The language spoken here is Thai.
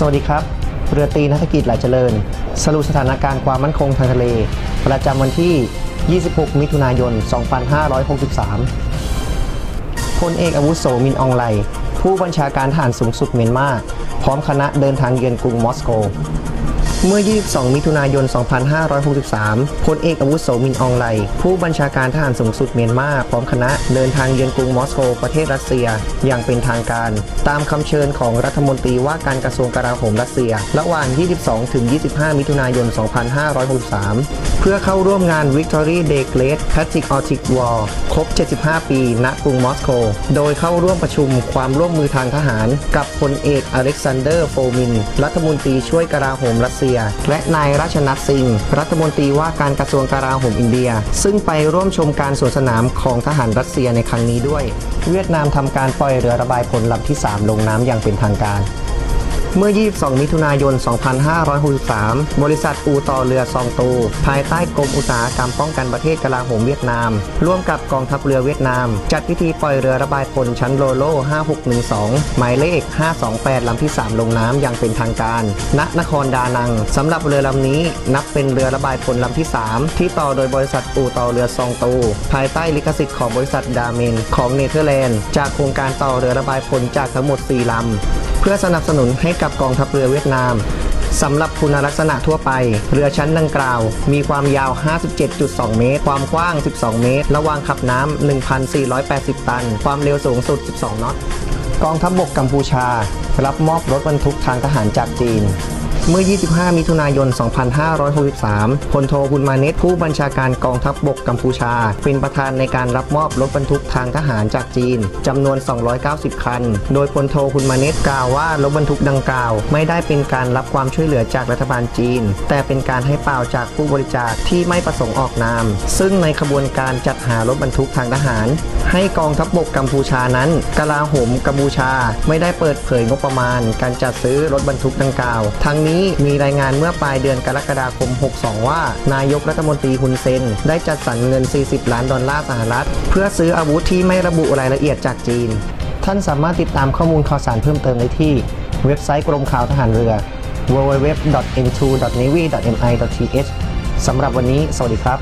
สวัสดีครับ เรือตีนักกิจหลายเจริญ สรุปสถานการณ์ความมั่นคงทางทะเล ประจำวันที่ 26 มิถุนายน 2563 พลเอกอาวุโสมินอองไล ผู้บัญชาการทหารสูงสุดเมียนมา พร้อมคณะเดินทางเยือนกรุงมอสโก เมื่อ 22 มิถุนายน 2563 พลเอกอาวุโสมินอองไล ผู้บัญชาการทหารสูงสุดเมียนมา พร้อมคณะเดินทางเยือนกรุงมอสโกประเทศรัสเซีย อย่างเป็นทางการ ตามคำเชิญของรัฐมนตรีว่าการกระทรวงกลาโหมรัสเซีย ระหว่าง 22 ถึง 25 มิถุนายน 2563 เพื่อเข้าร่วมงาน Victory Day Great Patriotic War ครบ 75 ปี ณ กรุงมอสโก โดยเข้าร่วมประชุมความร่วมมือทางทหาร กับพลเอกอเล็กซานเดอร์โฟมิน รัฐมนตรีช่วยกลาโหมรัสเซียและนายราชนัทสิงห์รัฐมนตรีว่าการกระทรวงการาโหมอินเดีย ซึ่งไปร่วมชมการสวนสนามของทหารรัสเซียในครั้งนี้ด้วย เวียดนามทำการปล่อยเรือระบายผลลำที่ 3 ลงน้ำอย่างเป็นทางการ เมื่อ 22 มิถุนายน 2563 บริษัทอูต่อเรือซองตู ภายใต้กรมอุตสาหกรรมป้องกันประเทศกลาโหมเวียดนาม ร่วมกับกองทัพเรือเวียดนาม จัดพิธีปล่อยเรือระบายพลชั้นโลโล 5612 หมายเลข 528 ลำที่ 3 ลงน้ำอย่างเป็นทางการ ณ นครดานัง สำหรับเรือลำนี้นับเป็นเรือระบายพลลำที่ 3 ที่ต่อโดยบริษัทอูต่อเรือซองตู ภายใต้ลิขสิทธิ์ของบริษัทดาเมน ของเนเธอร์แลนด์ จากโครงการต่อเรือระบายพลจากทั้งหมด 4 ลำ พื่อสนับสนุนให้กับกองทัพเรือเวียดนามสำหรับคุณลักษณะทั่วไป เรือชั้นดังกล่าว มีความยาว 57.2 เมตร ความกว้าง 12 เมตร ระวางขับน้ำ 1,480 ตัน ความเร็วสูงสุด 12นอต กองทัพบบกกัมพูชา รับมอบรถบรรทุกทางทหารจากจีน เมื่อ 25 มิถุนายน 2563พลโทบุญมาเนตผู้บัญชาการกองทัพบบกกัมพูชา เป็นประธานในการรับมอบรถบรรทุกทางทหารจากจีนจำนวน 290 คัน โดยพลโทบุญมาเนตกล่าวว่ารถบรรทุกดังกล่าว ไม่ได้เป็นการรับความช่วยเหลือจากรัฐบาลจีน แต่เป็นการให้เปล่าจากผู้บริจาคที่ไม่ประสงค์ออกนาม ซึ่งในขบวนการจัดหารถบรรทุกทางทหาร ให้กองทัพบบกกัมพูชานั้นกลาโหมกัมพูชา ไม่ได้เปิดเผยงบประมาณ การจัดซื้อรถบรรทุกดังกล่าว ทั้งนี้นี้มีรายงานเมื่อปลายเดือนกรกฎาคม 62 ว่า นายกรัฐมนตรีฮุนเซน ได้จัดสรรเงิน 40 ล้านดอลลาร์สหรัฐ เพื่อซื้ออาวุธที่ไม่ระบุรายละเอียดจากจีน ท่านสามารถติดตามข้อมูลข่าวสารเพิ่มเติมได้ที่ เว็บไซต์กรมข่าวทหารเรือ www.n2.navy.mi.th สำหรับวันนี้ สวัสดีครับ